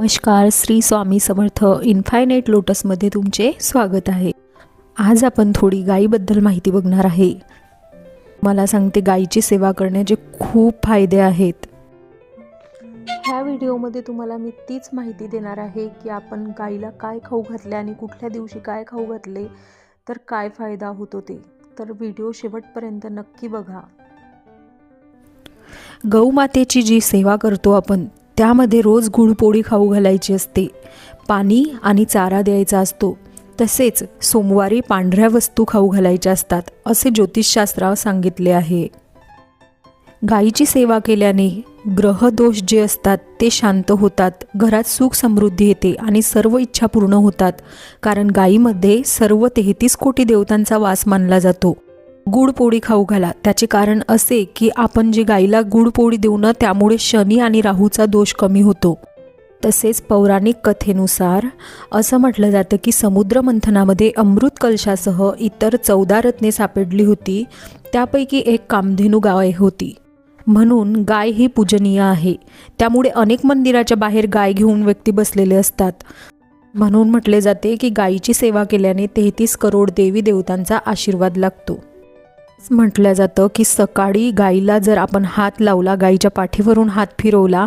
नमस्कार श्री स्वामी समर्थ इन्फायनेट लोटसमध्ये तुमचे स्वागत आहे. आज आपण थोडी गायीबद्दल माहिती बघणार आहे. मला सांगते गायीची सेवा करण्याचे खूप फायदे आहेत. ह्या व्हिडिओमध्ये तुम्हाला मी तीच माहिती देणार आहे की आपण गाईला काय खाऊ घातले आणि कुठल्या दिवशी काय खाऊ घातले तर काय फायदा होतो ते. तर व्हिडिओ शेवटपर्यंत नक्की बघा. गौमातेची जी सेवा करतो आपण त्यामध्ये रोज गुळपोळी खाऊ घालायची असते. पाणी आणि चारा द्यायचा असतो. तसेच सोमवारी पांढऱ्या वस्तू खाऊ घालायच्या असतात असे ज्योतिषशास्त्रावर सांगितले आहे. गायीची सेवा केल्याने ग्रहदोष जे असतात ते शांत होतात घरात सुख समृद्धी येते आणि सर्व इच्छा पूर्ण होतात कारण गायीमध्ये सर्व तेहतीस कोटी देवतांचा वास मानला जातो. गुडपोळी खाऊ घाला. त्याचे कारण असे की आपण जे गाईला गुडपोळी देऊ ना त्यामुळे शनी आणि राहूचा दोष कमी होतो. तसेच पौराणिक कथेनुसार असं म्हटलं जातं की समुद्र मंथनामध्ये अमृत कलशासह इतर चौदा रत्ने सापडली होती. त्यापैकी एक कामधेनू गाय होती. म्हणून गाय ही पूजनीय आहे. त्यामुळे अनेक मंदिराच्या बाहेर गाय घेऊन व्यक्ती बसलेले असतात. म्हणून म्हटले जाते की गायीची सेवा केल्याने तेहतीस करोड देवी देवतांचा आशीर्वाद लागतो. म्हटलं जातं की सकाळी गाईला जर आपण हात लावला गाईच्या पाठीवरून हात फिरवला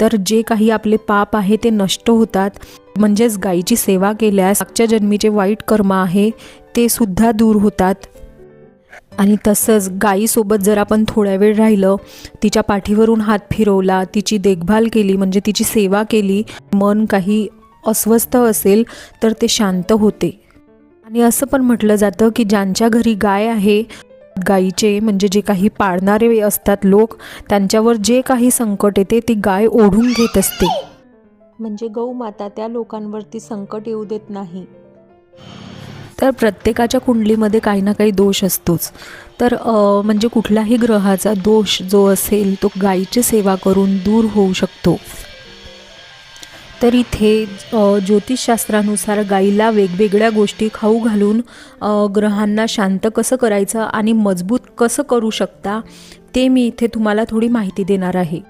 तर जे काही आपले पाप आहे ते नष्ट होतात. म्हणजेच गाईची सेवा केल्यास मागच्या जन्मीचे वाईट कर्म आहे ते सुद्धा दूर होतात. आणि तसंच गाईसोबत जर आपण थोड्या वेळ राहिलं तिच्या पाठीवरून हात फिरवला तिची देखभाल केली म्हणजे तिची सेवा केली मन काही अस्वस्थ असेल तर ते शांत होते. आणि असं पण म्हटलं जातं की ज्यांच्या घरी गाय आहे गायीचे म्हणजे जे काही पाळणारे असतात लोक त्यांच्यावर जे काही संकट येते ती गाय ओढून घेत असते. म्हणजे गौमाता त्या लोकांवरती संकट येऊ देत नाही. तर प्रत्येकाच्या कुंडलीमध्ये काही ना काही दोष असतोच. तर म्हणजे कुठल्याही ग्रहाचा दोष जो असेल तो गायीची सेवा करून दूर होऊ शकतो. तर इथे ज्योतिषशास्त्रानुसार गाईला वेगवेगळ्या गोष्टी खाऊ घालून ग्रहांना शांत कसं करायचं आणि मजबूत कसं करू शकता ते मी इथे तुम्हाला थोडी माहिती देणार आहे.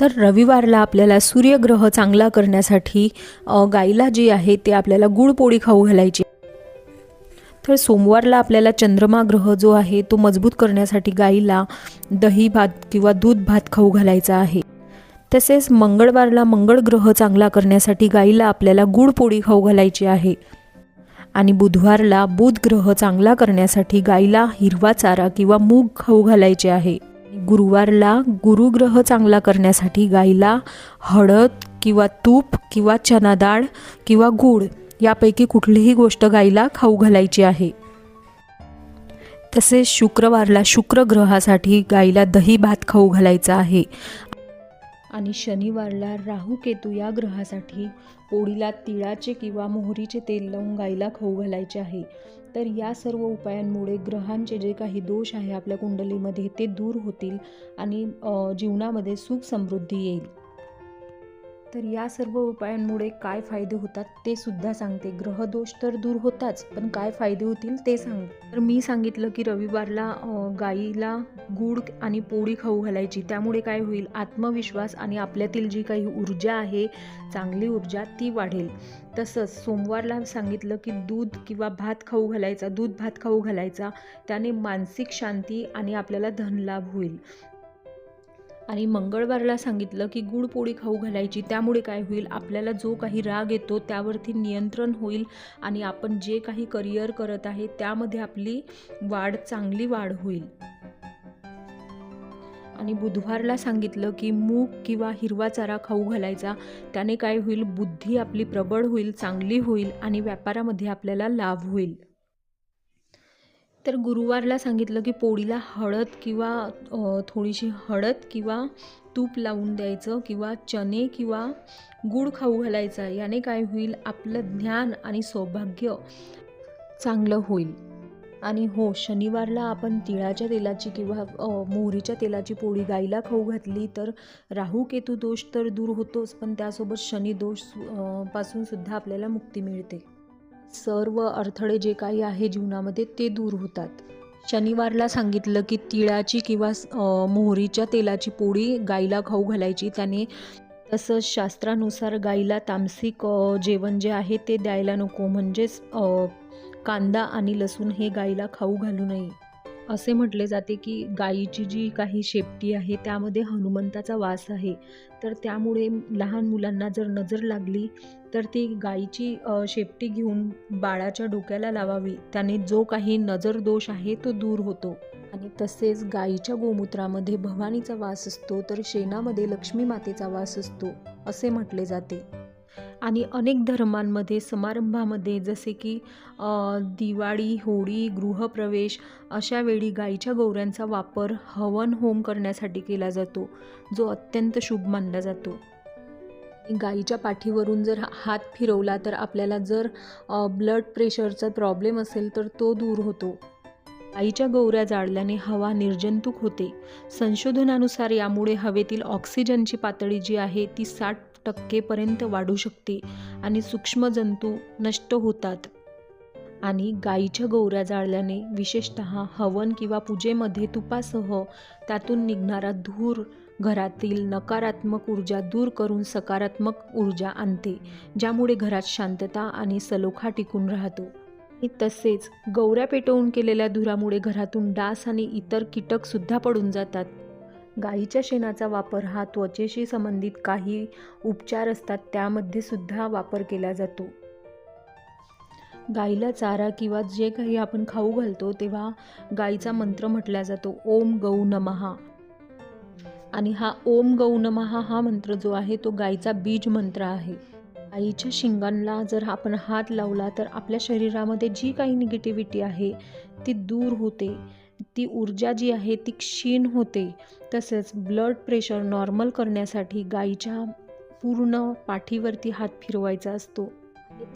तर रविवारला आपल्याला सूर्यग्रह चांगला करण्यासाठी गाईला जे आहे ते आपल्याला गुळपोळी खाऊ घालायची. तर सोमवारला आपल्याला चंद्रमा ग्रह जो आहे तो मजबूत करण्यासाठी गाईला दही भात किंवा दूध भात खाऊ घालायचा आहे. तसेच मंगळवारला मंगळ ग्रह चांगला करण्यासाठी गाईला आपल्याला गुळ पोळी खाऊ घालायची आहे. आणि बुधवारला बुध ग्रह चांगला करण्यासाठी गाईला हिरवा चारा किंवा मूग खाऊ घालायचे आहे. गुरुवारला गुरुग्रह चांगला करण्यासाठी गाईला हळद किंवा तूप किंवा चना डाळ किंवा गूळ यापैकी कुठलीही गोष्ट गाईला खाऊ घालायची आहे. तसेच शुक्रवारला शुक्र ग्रहासाठी गाईला दही भात खाऊ घालायचा आहे. आणि शनिवारला राहू केतू या ग्रहासाठी पोळीला तिळाचे किंवा मोहरीचे तेल लावून गायीला खाऊ घालायचे आहे. तर या सर्व उपायांमुळे ग्रहांचे जे काही दोष आहे आपल्या कुंडलीमध्ये ते दूर होतील आणि जीवनामध्ये सुख समृद्धी येईल. तर या सर्व उपायांमुळे काय फायदे होतात ते सुद्धा सांगते. ग्रहदोष तर दूर होताच पण काय फायदे होतील ते सांग तर मी सांगितलं की रविवारला गाईला गूळ आणि पोळी खाऊ घालायची. त्यामुळे काय होईल? आत्मविश्वास आणि आपल्यातील जी काही ऊर्जा आहे चांगली ऊर्जा ती वाढेल. तसंच सोमवारला सांगितलं की दूध किंवा भात खाऊ घालायचा दूध भात खाऊ घालायचा. त्याने मानसिक शांती आणि आपल्याला धनलाभ होईल. आणि मंगळवारला सांगितलं की गुळपोळी खाऊ घालायची. त्यामुळे काय होईल? आपल्याला जो काही राग येतो त्यावरती नियंत्रण होईल आणि आपण जे काही करिअर करत आहे त्यामध्ये आपली वाढ चांगली वाढ होईल. आणि बुधवारला सांगितलं की मूग किंवा हिरवा चारा खाऊ घालायचा. त्याने काय होईल? बुद्धी आपली प्रबळ होईल चांगली होईल आणि व्यापारामध्ये आपल्याला लाभ होईल. तर गुरुवारला सांगितलं की पोळीला हळद किंवा थोडीशी हळद किंवा तूप लावून द्यायचं किंवा चणे किंवा गूळ खाऊ घालायचा. याने काय होईल? आपलं ज्ञान आणि सौभाग्य चांगलं होईल. आणि हो शनिवारला आपण तिळाच्या तेलाची किंवा मोहरीच्या तेलाची पोळी गाईला खाऊ घातली तर राहू केतू दोष तर दूर होतोच पण त्यासोबत शनी दोषपासून सुद्धा आपल्याला मुक्ती मिळते. सर्व अडथळे जे काही आहे जीवनामध्ये ते दूर होतात. शनिवारला सांगितलं की तिळाची किंवा मोहरीच्या तेलाची पोळी गाईला खाऊ घालायची. त्याने तसंच शास्त्रानुसार गाईला तामसिक जेवण जे आहे ते द्यायला नको. म्हणजेच कांदा आणि लसूण हे गाईला खाऊ घालू नये. असे म्हटले जाते की गाईची जी काही शेपटी आहे त्यामध्ये हनुमंताचा वास आहे. तर त्यामुळे लहान मुलांना जर नजर लागली तर ती गाईची शेपटी घेऊन बाळाच्या डोक्याला लावावी. त्याने जो काही नजर दोष आहे तो दूर होतो. आणि तसेच गाईच्या गोमूत्रामध्ये भवानीचा वास असतो तर शेणामध्ये लक्ष्मी मातेचा वास असतो असे म्हटले जाते. आणि अनेक धर्मांमध्ये समारंभामध्ये जसे की दिवाळी होळी गृहप्रवेश अशा वेळी गाईच्या गौऱ्यांचा वापर हवन होम करण्यासाठी केला जातो जो अत्यंत शुभ मानला जातो. गाईच्या पाठीवरून जर हात फिरवला तर आपल्याला जर ब्लड प्रेशरचा प्रॉब्लेम असेल तर तो दूर होतो. आईच्या गौऱ्या जाळल्याने हवा निर्जंतुक होते. संशोधनानुसार यामुळे हवेतील ऑक्सिजनची पातळी जी आहे ती साठ टक्केपर्यंत वाढू शकते आणि सूक्ष्मजंतू नष्ट होतात. आणि गाईच्या गौऱ्या जाळल्याने विशेषत हवन किंवा पूजेमध्ये तुपासह त्यातून निघणारा धूर घरातील नकारात्मक ऊर्जा दूर करून सकारात्मक ऊर्जा आणते ज्यामुळे घरात शांतता आणि सलोखा टिकून राहतो. तसेच गौऱ्या पेटवून केलेल्या धुरामुळे घरातून डास आणि इतर कीटकसुद्धा पडून जातात. गाईच्या शेणाचा वापर हा त्वचेशी संबंधित काही उपचार असतात त्यामध्ये सुद्धा वापर केला जातो. गाईला चारा किंवा जे काही आपण खाऊ घालतो तेव्हा गाईचा मंत्र म्हटला जातो ओम गौ नमहा आणि हा ओम गौ नमहा हा मंत्र जो आहे तो गाईचा बीज मंत्र आहे. आईच्या शिंगांना जर आपण हात लावला तर आपल्या शरीरामध्ये जी काही निगेटिव्हिटी आहे ती दूर होते. ती ऊर्जा जी आहे ती क्षीण होते. तसंच ब्लड प्रेशर नॉर्मल करण्यासाठी गाईच्या पूर्ण पाठीवरती हात फिरवायचा असतो.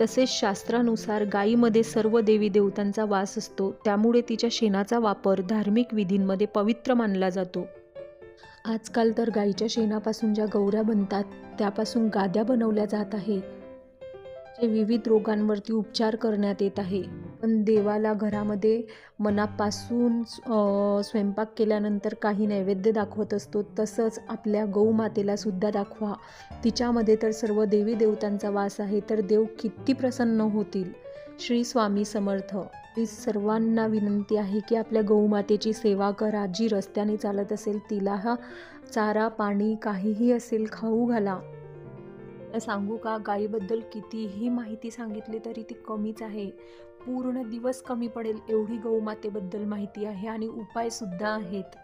तसेच शास्त्रानुसार गायीमध्ये सर्व देवी देवतांचा वास असतो. त्यामुळे तिच्या शेणाचा वापर धार्मिक विधींमध्ये पवित्र मानला जातो. आजकाल तर गाईच्या शेणापासून ज्या गौऱ्या बनतात त्यापासून गाद्या बनवल्या जात आहे. जे विविध रोगांवरती उपचार करण्यात येत आहे. पण देवाला घरामध्ये मनापासून स्वयंपाक केल्यानंतर काही नैवेद्य दाखवत असतो तसंच आपल्या गौमातेला सुद्धा दाखवा. तिच्यामध्ये तर सर्व देवी देवतांचा वास आहे तर देव किती प्रसन्न होतील. श्री स्वामी समर्थ प्लीज सर्वांना विनंती आहे की आपल्या गौमातेची सेवा करा. जी रस्त्याने चालत असेल तिला हा चारा पाणी काहीही असेल खाऊ घाला. सांगू का गायीबद्दल कितीही माहिती सांगितली तरी ती कमीच आहे. पूर्ण दिवस कमी पडेल एवढी गौमातेबद्दल माहिती आहे आणि उपायसुद्धा आहेत.